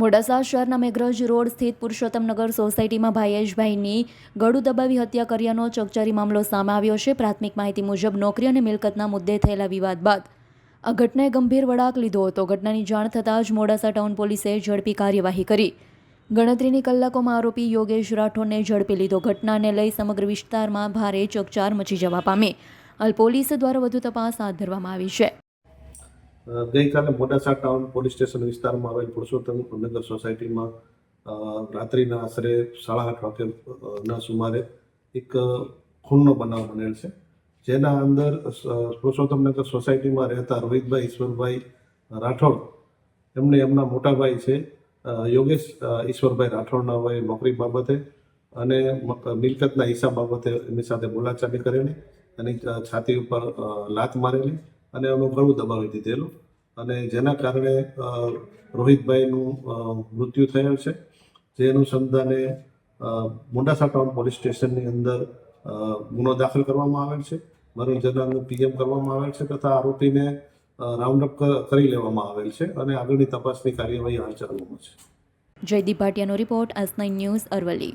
મોડાસા શહેરના મેઘરજ રોડ સ્થિત પુરુષોત્તમનગર સોસાયટીમાં ભાયેશભાઈની ગળું દબાવી હત્યા કર્યાનો ચકચારી મામલો સામે આવ્યો છે. પ્રાથમિક માહિતી મુજબ નોકરી અને મિલકતના મુદ્દે થયેલા વિવાદ બાદ આ ઘટનાએ ગંભીર વળાક લીધો હતો. ઘટનાની જાણ થતાં જ મોડાસા ટાઉન પોલીસે ઝડપી કાર્યવાહી કરી. ગણતરીની કલાકોમાં આરોપી યોગેશ રાઠોડને ઝડપી લીધો. ઘટનાને લઈ સમગ્ર વિસ્તારમાં ભારે ચકચાર મચી જવા પામી. હાલ પોલીસ દ્વારા વધુ તપાસ હાથ ધરવામાં આવી છે. ગઈકાલે મોડાસા ટાઉન પોલીસ સ્ટેશન વિસ્તારમાં આવેલ પુરુષોત્તમ નગર સોસાયટીમાં રાત્રિના આશરે સાડા આઠ વાગે ના સુમારે એક ખૂનનો બનાવ બનેલ છે, જેના અંદર પુરુષોત્તમ પુરુષોત્તમનગર સોસાયટીમાં રહેતા રોહિતભાઈ, ઈશ્વરભાઈ રાઠોડ એમને એમના મોટાભાઈ છે યોગેશ ઈશ્વરભાઈ રાઠોડના હોય નોકરી બાબતે અને મિલકતના હિસાબ બાબતે એમની સાથે બોલાચાલી કરેલી અને છાતી ઉપર લાત મારેલી. અને અમે ઘણું દબાવી દીધેલું. અને જેના કારણે રોહિતભાઈનું મૃત્યુ થયેલ છે. જે અનુસંધાને મોડાસા ટાઉન પોલીસ સ્ટેશનની અંદર ગુનો દાખલ કરવામાં આવેલ છે. મરણ જનારનું પીએમ કરવામાં આવેલ છે તથા આરોપીને રાઉન્ડ અપ કરી લેવામાં આવેલ છે અને આગળની તપાસની કાર્યવાહી હાથ ચાલુમાં છે. Jaydeep ભાટિયાનો report S nine news Aravalli.